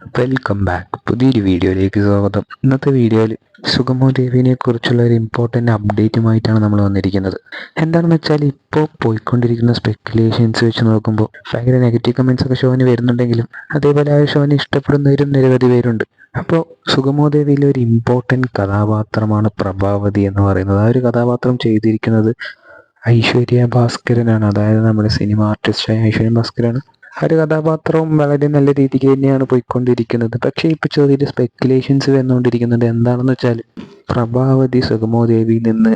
Welcome back പുതിയൊരു വീഡിയോയിലേക്ക് സ്വാഗതം. ഇന്നത്തെ വീഡിയോയിൽ സുഗമോ ദേവിനെ കുറിച്ചുള്ള ഒരു ഇമ്പോർട്ടന്റ് അപ്ഡേറ്റുമായിട്ടാണ് നമ്മൾ വന്നിരിക്കുന്നത്. എന്താണെന്ന് വെച്ചാൽ ഇപ്പോൾ പോയിക്കൊണ്ടിരിക്കുന്ന സ്പെക്കുലേഷൻസ് വെച്ച് നോക്കുമ്പോൾ ഭയങ്കര നെഗറ്റീവ് കമൻസ് ഒക്കെ ഷോന് വരുന്നുണ്ടെങ്കിലും അതേപോലെ ആ ഷോനെ ഇഷ്ടപ്പെടുന്നവരും നിരവധി പേരുണ്ട്. അപ്പോൾ സുഗമോ ദേവിയിലെ ഒരു ഇമ്പോർട്ടന്റ് കഥാപാത്രമാണ് പ്രഭാവതി എന്ന് പറയുന്നത്. ആ ഒരു കഥാപാത്രം ചെയ്തിരിക്കുന്നത് ഐശ്വര്യ ഭാസ്കരനാണ്. അതായത് നമ്മുടെ സിനിമ ആർട്ടിസ്റ്റായ ഐശ്വര്യ ഭാസ്കരാണ്. ആ ഒരു കഥാപാത്രവും വളരെ നല്ല രീതിക്ക് തന്നെയാണ് പോയിക്കൊണ്ടിരിക്കുന്നത്. പക്ഷേ ഇപ്പോൾ ചെറിയൊരു സ്പെക്കുലേഷൻസ് വന്നുകൊണ്ടിരിക്കുന്നത് എന്താണെന്ന് വെച്ചാൽ പ്രഭാവതി സുഗമോ ദേവിയിൽ നിന്ന്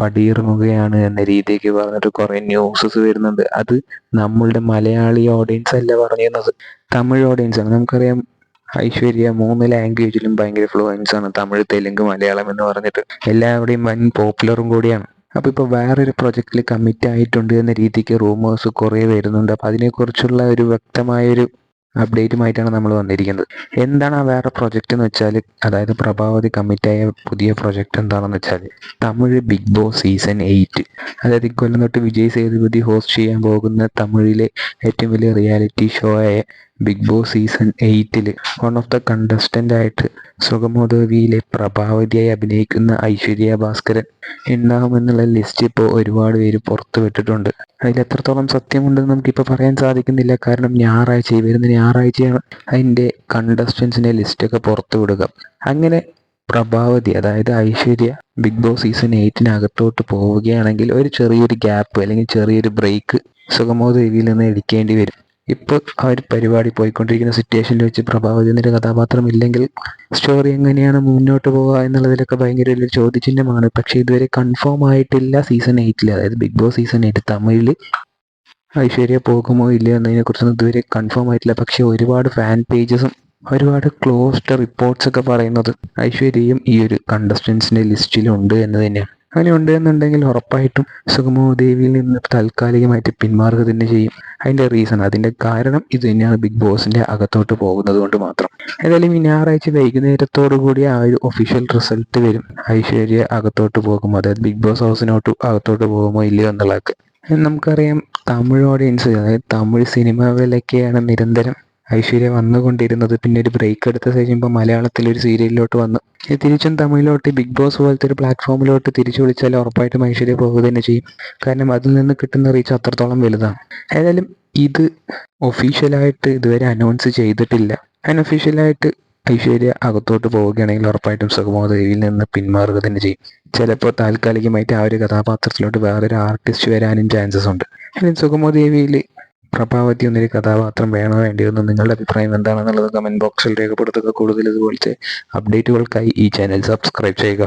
പടിയിറങ്ങുകയാണ് എന്ന രീതിക്ക് പറഞ്ഞിട്ട് കുറേ ന്യൂസസ് വരുന്നുണ്ട്. അത് നമ്മളുടെ മലയാളി ഓഡിയൻസ് അല്ല പറഞ്ഞിരുന്നത്. തമിഴ് ഓഡിയൻസ് ആണ്. നമുക്കറിയാം ഐശ്വര്യ മൂന്ന് ലാംഗ്വേജിലും ഭയങ്കര ഫ്ലുവൻസ് ആണ്. തമിഴ് തെലുങ്ക് മലയാളം എന്ന് പറഞ്ഞിട്ട് എല്ലാവരുടെയും വൻ പോപ്പുലറും കൂടിയാണ്. അപ്പോൾ ഇപ്പോൾ വേറൊരു പ്രൊജക്റ്റിൽ കമ്മിറ്റ് ആയിട്ടുണ്ട് എന്ന രീതിക്ക് റൂമേഴ്സ് കുറേ വരുന്നുണ്ട്. അപ്പോൾ അതിനെക്കുറിച്ചുള്ള ഒരു വ്യക്തമായൊരു അപ്ഡേറ്റുമായിട്ടാണ് നമ്മൾ വന്നിരിക്കുന്നത്. എന്താണ് ആ വേറെ പ്രൊജക്റ്റ് എന്ന് വെച്ചാൽ അതായത് പ്രഭാവതി കമ്മിറ്റായ പുതിയ പ്രൊജക്റ്റ് എന്താണെന്ന് വെച്ചാൽ Tamil Bigg Boss season eight അതായത് ഇക്കൊല്ലം തൊട്ട് വിജയ് സേതുപതി ഹോസ്റ്റ് ചെയ്യാൻ പോകുന്ന തമിഴിലെ ഏറ്റവും വലിയ റിയാലിറ്റി ഷോ ആയ ബിഗ് ബോസ് സീസൺ എയ്റ്റിൽ വൺ ഓഫ് ദ കണ്ടസ്റ്റന്റ് ആയിട്ട് സുഗമോദേവിയിലെ പ്രഭാവതിയായി അഭിനയിക്കുന്ന ഐശ്വര്യ ഭാസ്കരൻ ഉണ്ടാകുമെന്നുള്ള ലിസ്റ്റ് ഇപ്പോൾ ഒരുപാട് പേര് പുറത്തു വിട്ടിട്ടുണ്ട്. അതിൽ എത്രത്തോളം സത്യമുണ്ടെന്ന് നമുക്കിപ്പോൾ പറയാൻ സാധിക്കുന്നില്ല. കാരണം ഞായറാഴ്ച വരുന്ന ഞായറാഴ്ചയാണ് അതിന്റെ കണ്ടസ്റ്റൻസിന്റെ ലിസ്റ്റൊക്കെ പുറത്തു വിടുക. അങ്ങനെ പ്രഭാവതി അതായത് ഐശ്വര്യ ബിഗ് ബോസ് സീസൺ എയ്റ്റിനകത്തോട്ട് പോവുകയാണെങ്കിൽ ഒരു ചെറിയൊരു ഗ്യാപ്പ് അല്ലെങ്കിൽ ചെറിയൊരു ബ്രേക്ക് സുഗമോ ദേവിയിൽ നിന്ന് എടുക്കേണ്ടി വരും. ഇപ്പോൾ ആ ഒരു പരിപാടി പോയിക്കൊണ്ടിരിക്കുന്ന സിറ്റുവേഷനിൽ വെച്ച് പ്രഭാവതി എന്നൊരു കഥാപാത്രം ഇല്ലെങ്കിൽ സ്റ്റോറി എങ്ങനെയാണ് മുന്നോട്ട് പോവുക എന്നുള്ളതിലൊക്കെ ഭയങ്കര ഒരു ചോദ്യചിഹ്നമാണ്. പക്ഷേ ഇതുവരെ കൺഫേം ആയിട്ടില്ല സീസൺ എയ്റ്റിൽ അതായത് ബിഗ് ബോസ് സീസൺ എയ്റ്റ് തമിഴിൽ ഐശ്വര്യ പോകുമോ ഇല്ലയോ എന്നതിനെ കുറിച്ചൊന്നും ഇതുവരെ കൺഫേം ആയിട്ടില്ല. പക്ഷേ ഒരുപാട് ഫാൻ പേജസും ഒരുപാട് ക്ലോസ്ഡ് റിപ്പോർട്ട്സ് ഒക്കെ പറയുന്നത് ഐശ്വര്യയും ഈ ഒരു കണ്ടസ്റ്റൻസിന്റെ ലിസ്റ്റിലുണ്ട് എന്ന് തന്നെയാണ്. അങ്ങനെ ഉണ്ട് എന്നുണ്ടെങ്കിൽ ഉറപ്പായിട്ടും സുഗമോ ദേവിയിൽ നിന്ന് താൽക്കാലികമായിട്ട് പിന്മാറുക തന്നെ ചെയ്യും. അതിന്റെ റീസൺ അതിന്റെ കാരണം ഇത് തന്നെയാണ് ബിഗ് ബോസിന്റെ അകത്തോട്ട് പോകുന്നത് കൊണ്ട് മാത്രം. ഏതായാലും ഈ ഞായറാഴ്ച വൈകുന്നേരത്തോടു കൂടി ആ ഒരു ഒഫീഷ്യൽ റിസൾട്ട് വരും. ഐശ്വര്യ അകത്തോട്ട് പോകുമോ? അതായത് ബിഗ് ബോസ് ഹൗസിനോട്ട് അകത്തോട്ട് പോകുമോ ഇല്ലയോ എന്നുള്ളതൊക്കെ നമുക്കറിയാം തമിഴ് ഓഡിയൻസ് അതായത് തമിഴ് സിനിമകളിലൊക്കെയാണ് നിരന്തരം ഐശ്വര്യ വന്നുകൊണ്ടിരുന്നത്. പിന്നെ ഒരു ബ്രേക്ക് എടുത്ത കഴിയുമ്പോൾ മലയാളത്തിൽ ഒരു സീരിയലിലോട്ട് വന്നു. തിരിച്ചും തമിഴിലോട്ട് ബിഗ് ബോസ് പോലത്തെ ഒരു പ്ലാറ്റ്ഫോമിലോട്ട് തിരിച്ചു വിളിച്ചാൽ ഉറപ്പായിട്ടും ഐശ്വര്യ പോകുക തന്നെ ചെയ്യും. കാരണം അതിൽ നിന്ന് കിട്ടുന്ന റീച്ച് അത്രത്തോളം വലുതാണ്. ഏതായാലും ഇത് ഒഫീഷ്യലായിട്ട് ഇതുവരെ അനൗൺസ് ചെയ്തിട്ടില്ല. അൺഒഫീഷ്യലായിട്ട് ഐശ്വര്യ അകത്തോട്ട് പോവുകയാണെങ്കിൽ ഉറപ്പായിട്ടും സുഖമോദേവിയിൽ നിന്ന് പിന്മാറുക തന്നെ ചെയ്യും. ചിലപ്പോൾ താൽക്കാലികമായിട്ട് ആ ഒരു കഥാപാത്രത്തിലോട്ട് വേറൊരു ആർട്ടിസ്റ്റ് വരാനും ചാൻസസ് ഉണ്ട്. അല്ലെങ്കിൽ സുഗമോ ദേവിയിൽ പ്രഭാവതി എന്നൊരു കഥാപാത്രം വേണോ വേണ്ടിയോ എന്ന് നിങ്ങളുടെ അഭിപ്രായം എന്താണെന്നുള്ളത് കമന്റ് ബോക്സിൽ രേഖപ്പെടുത്തുക. കൂടുതൽ ഇതുപോലത്തെ അപ്ഡേറ്റുകൾക്കായി ഈ ചാനൽ സബ്സ്ക്രൈബ് ചെയ്യുക.